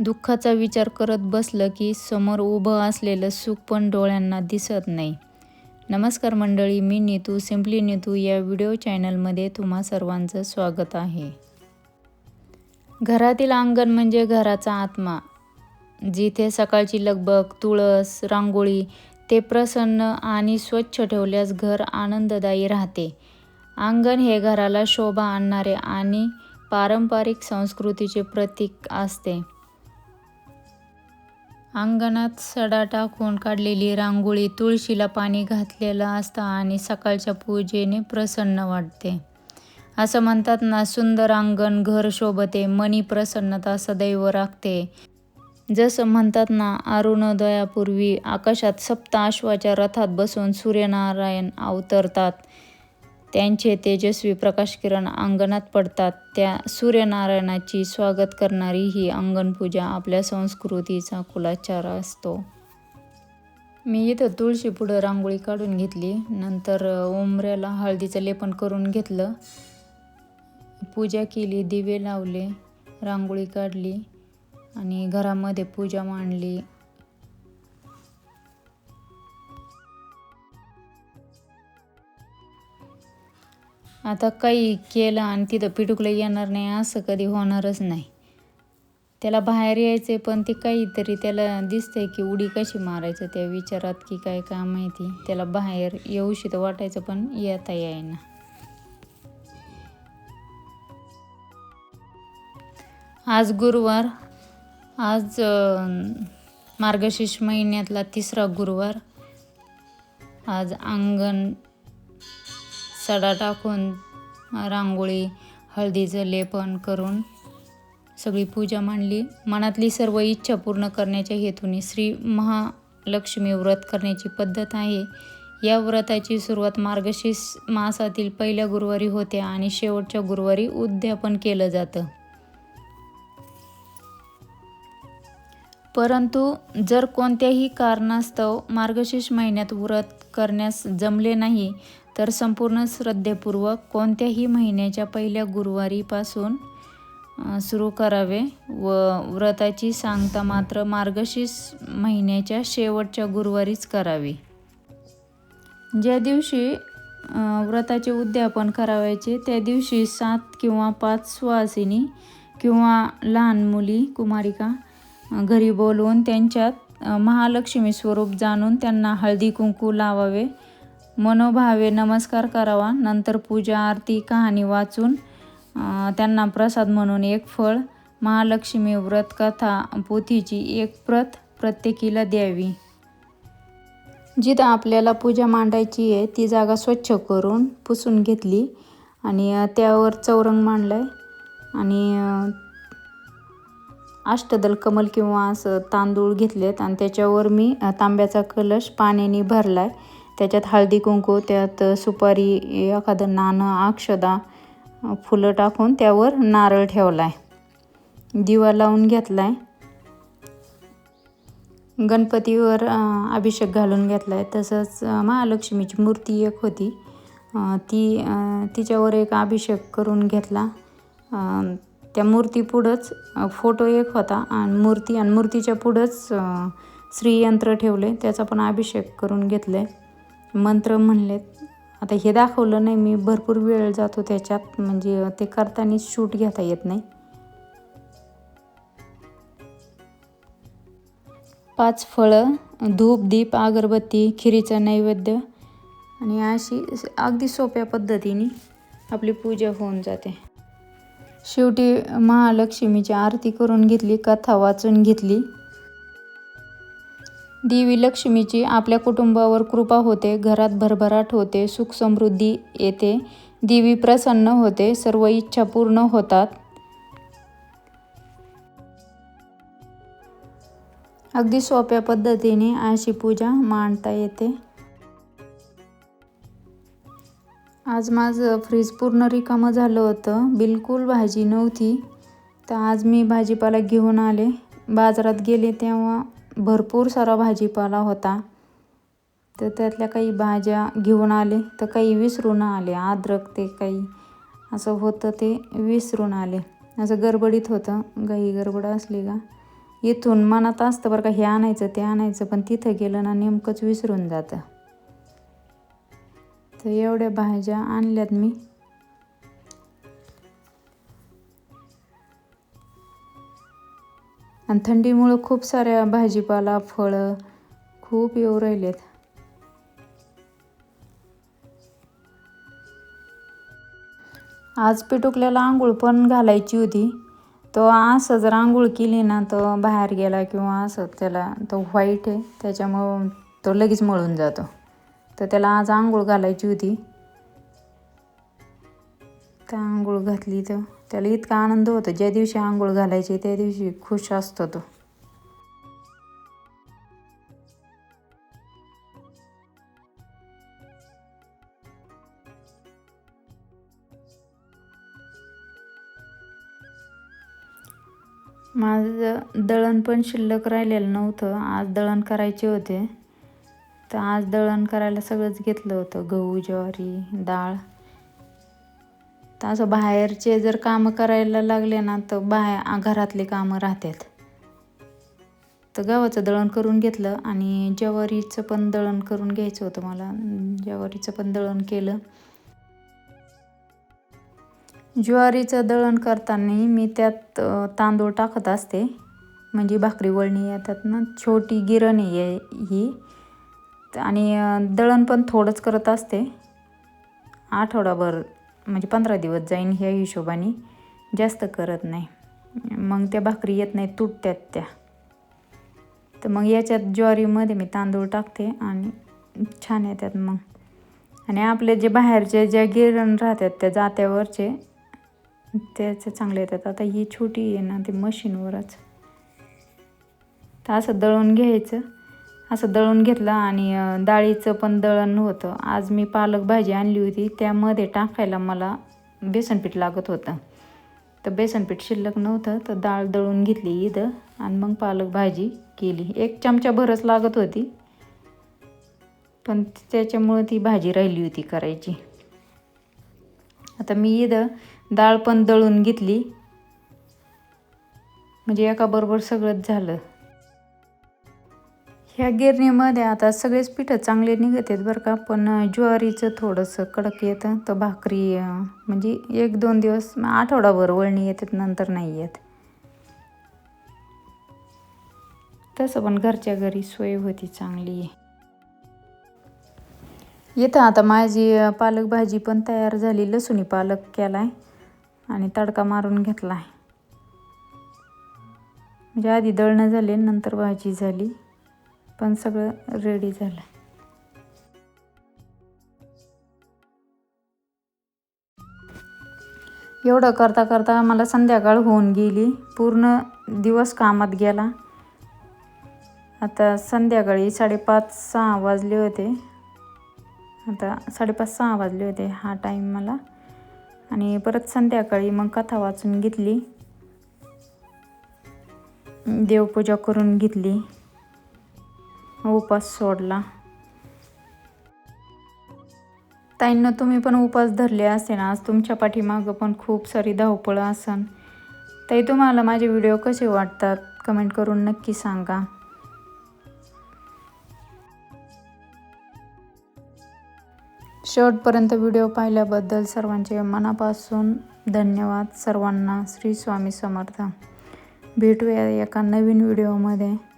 दुःखाचा विचार करत बसलं की समोर उभं असलेलं सुख पण डोळ्यांना दिसत नाही. नमस्कार मंडळी मी नीतू सिम्पली नीतू या व्हिडिओ चॅनलमध्ये तुम्हा सर्वांचं स्वागत आहे. घरातील अंगण म्हणजे घराचा आत्मा. जिथे सकाळची लगबग तुळस रांगोळी ते प्रसन्न आणि स्वच्छ ठेवल्यास घर आनंददायी राहते. अंगण हे घराला शोभा आणणारे आणि पारंपरिक संस्कृतीचे प्रतीक असते. अंगणात सडा टाकून काढलेली रांगोळी तुळशीला पाणी घातलेलं असतं आणि सकाळच्या पूजेने प्रसन्न वाटते. असं म्हणतात ना सुंदर अंगण घर शोभते मनी प्रसन्नता सदैव राखते. जसं म्हणतात ना अरुणोदयापूर्वी आकाशात सप्त अश्वाच्या रथात बसून सूर्यनारायण अवतरतात. त्यांचे तेजस्वी प्रकाश किरण अंगणात पडतात. त्या सूर्यनारायणाची स्वागत करणारी ही अंगणपूजा आपल्या संस्कृतीचा कुलाचार असतो. मी इथं तुळशी पुढं रांगोळी काढून घेतली. नंतर उमऱ्याला हळदीचं लेपन करून घेतलं. पूजा केली दिवे लावले रांगोळी काढली आणि घरामध्ये पूजा मांडली. आता काही केलं आणि तिथं पिटुकलं येणार नाही असं कधी होणारच नाही. त्याला बाहेर यायचे पण ते काहीतरी त्याला दिसतंय की उडी कशी मारायचं त्या विचारात की काय काय माहिती त्याला बाहेर येऊशी तर वाटायचं पण येता येईना. आज गुरुवार आज मार्गशीर्ष महिन्यातला तिसरा गुरुवार. आज अंगण सडा टाकून रांगोळी हळदीचं लेपन करून सगळी पूजा मांडली. मनातली सर्व इच्छा पूर्ण करण्याच्या हेतूने श्री महालक्ष्मी व्रत करण्याची पद्धत आहे. या व्रताची सुरुवात मार्गशीर्ष मासातील पहिल्या गुरुवारी होते आणि शेवटच्या गुरुवारी उद्यापन केलं जातं. परंतु जर कोणत्याही कारणास्तव मार्गशीर्ष महिन्यात व्रत करण्यास जमले नाही तर संपूर्ण श्रद्धेपूर्वक कोणत्याही महिन्याच्या पहिल्या गुरुवारीपासून सुरू करावे व व्रताची सांगता मात्र मार्गशीर्ष महिन्याच्या शेवटच्या गुरुवारीच करावी. ज्या दिवशी व्रताचे उद्यापन करावायचे त्या दिवशी सात किंवा पाच सुवासिनी किंवा लहान मुली कुमारिका घरी बोलवून त्यांच्यात महालक्ष्मी स्वरूप जाणून त्यांना हळदी कुंकू लावावे मनोभावे नमस्कार करावा. नंतर पूजा आरती कहाणी वाचून त्यांना प्रसाद म्हणून एक फळ महालक्ष्मी व्रत कथा पोथीची एक प्रत प्रत्येकीला द्यावी. जिथं आपल्याला पूजा मांडायची आहे ती जागा स्वच्छ करून पुसून घेतली आणि त्यावर चौरंग मांडलाय आहे आणि अष्टदल कमल किंवा असं तांदूळ घेतलेत आणि त्याच्यावर मी तांब्याचा कलश पाण्याने भरला आहे त्याच्यात हळदी कुंकू त्यात सुपारी एखादं नाणं अक्षदा फुलं टाकून त्यावर नारळ ठेवला आहे दिवा लावून घेतला आहे गणपतीवर अभिषेक घालून घेतला आहे तसंच महालक्ष्मीची मूर्ती एक होती. ती तिच्यावर एक अभिषेक करून घेतला. त्या मूर्तीपुढंच फोटो एक होता. आणि मूर्ती आणि मूर्तीच्या पुढंच श्रीयंत्र ठेवले त्याचा पण अभिषेक करून घेतलं आहे मंत्र म्हणलेत आता हे दाखवलं नाही मी भरपूर वेळ जातो त्याच्यात म्हणजे ते करताना शूट घेता येत नाही. पाच फळं धूप दीप अगरबत्ती खिरीचा नैवेद्य आणि अशी अगदी सोप्या पद्धतीने आपली पूजा होऊन जाते. शेवटी महालक्ष्मीची आरती करून घेतली कथा वाचून घेतली. देवी लक्ष्मीची आपल्या कुटुंबावर कृपा होते घरात भरभराट होते सुख समृद्धी येते देवी प्रसन्न होते सर्व इच्छा पूर्ण होतात. अगदी सोप्या पद्धतीने अशी पूजा मांडता येते. आज माझं फ्रीज पूर्ण रिकामं झालं होतं बिलकुल भाजी नव्हती. तर आज मी भाजीपाला घेऊन आले. बाजारात गेले तेव्हा भरपूर सारा भाजीपाला होता. तर त्यातल्या काही भाज्या घेऊन आले तर काही विसरून आले अद्रक ते काही. असं होतं ते विसरून आले. असं गडबडीत होतं. गाई गडबड असली का? इथून मनात असतं बरं का हे आणायचं ते आणायचं पण तिथं गेलं ना नेमकंच विसरून जातं. तर एवढ्या भाज्या आणल्यात मी. आणि थंडीमुळं खूप साऱ्या भाजीपाला फळं खूप येऊ राहिलेत. आज पिटुकल्याला आंघोळ पण घालायची होती. तो असं जर आंघोळ केली ना तो बाहेर गेला किंवा असं त्याला तो व्हाईट आहे त्याच्यामुळं तो लगेच मळून जातो. तर त्याला आज आंघोळ घालायची होती. तर आंघोळ घातली तर त्याला इतका आनंद होतो. ज्या दिवशी आंघोळ घालायची त्या दिवशी खुश असतो तो. माझं दळण पण शिल्लक राहिलेलं नव्हतं. आज दळण करायचे होते. तर आज दळण करायला सगळंच घेतलं होतं. गहू ज्वारी डाळ. तर असं बाहेरचे जर कामं करायला लागले ना तर बाहेर घरातले कामं राहतात. तर गव्हाचं दळण करून घेतलं आणि ज्वारीचं पण दळण करून घ्यायचं होतं मला. ज्वारीचं पण दळण केलं. ज्वारीचं दळण करताना मी त्यात तांदूळ टाकत असते. म्हणजे भाकरी वळणी येतात ना छोटी गिरणी आहे ही. आणि दळण पण थोडंच करत असते. आठवडाभर म्हणजे पंधरा दिवस जाईन ह्या हिशोबाने. जास्त करत नाही. मग त्या भाकरी येत नाही तुटत्यात त्या. तर मग याच्यात ज्वारीमध्ये मी तांदूळ टाकते आणि छान येतात मग. आणि आपले जे बाहेरचे ज्या गिरण राहतात त्या जात्यावरचे त्याचे चांगले येतात. आता ही छोटी आहे ना ती मशीनवरच. तर असं दळून घ्यायचं. असं दळून घेतलं आणि डाळीचं पण दळण होतं. आज मी पालक भाजी आणली होती. त्यामध्ये टाकायला मला बेसनपीठ लागत होतं. तर बेसनपीठ शिल्लक नव्हतं तर डाळ दळून घेतली इथं आणि मग पालक भाजी केली. एक चमचा भरच लागत होती पण त्याच्यामुळं ती भाजी राहिली होती करायची. आता मी इथं डाळ पण दळून घेतली. म्हणजे एकाबरोबर सगळंच झालं. ह्या गिरणीमध्ये आता सगळेच पिठं चांगले निघत आहेत बरं का. पण ज्वारीचं थोडंसं कडक येतं तर भाकरी म्हणजे एक दोन दिवस आठवडाभर वळणी येतात नंतर नाही येत. तसं पण घरच्या घरी सोय होती चांगली. येतं आता माझी पालक भाजी पण तयार झाली लसुणी पालक केला आहे आणि तडका मारून घेतला आहे म्हणजे आधी दळणं झाले नंतर भाजी झाली. पण सगळं रेडी झालं. एवढं करता करता मला संध्याकाळ होऊन गेली. पूर्ण दिवस कामात गेला. आता संध्याकाळी साडेपाच सहा वाजले होते. आता साडेपाच सहा वाजले होते हा टाईम मला. आणि परत संध्याकाळी मग कथा वाचून घेतली. देवपूजा करून घेतली. उपास सोडला. ताईंना तुम्ही पण उपास धरले असे ना आज तुमच्या पाठीमागं पण खूप सारी धावपळं असन. ताई तुम्हाला माझे व्हिडिओ कसे वाटतात? कमेंट करून नक्की सांगा. शेवटपर्यंत व्हिडिओ पाहिल्याबद्दल सर्वांचे मनापासून धन्यवाद. सर्वांना श्री स्वामी समर्थ. भेटूया एका नवीन व्हिडिओमध्ये.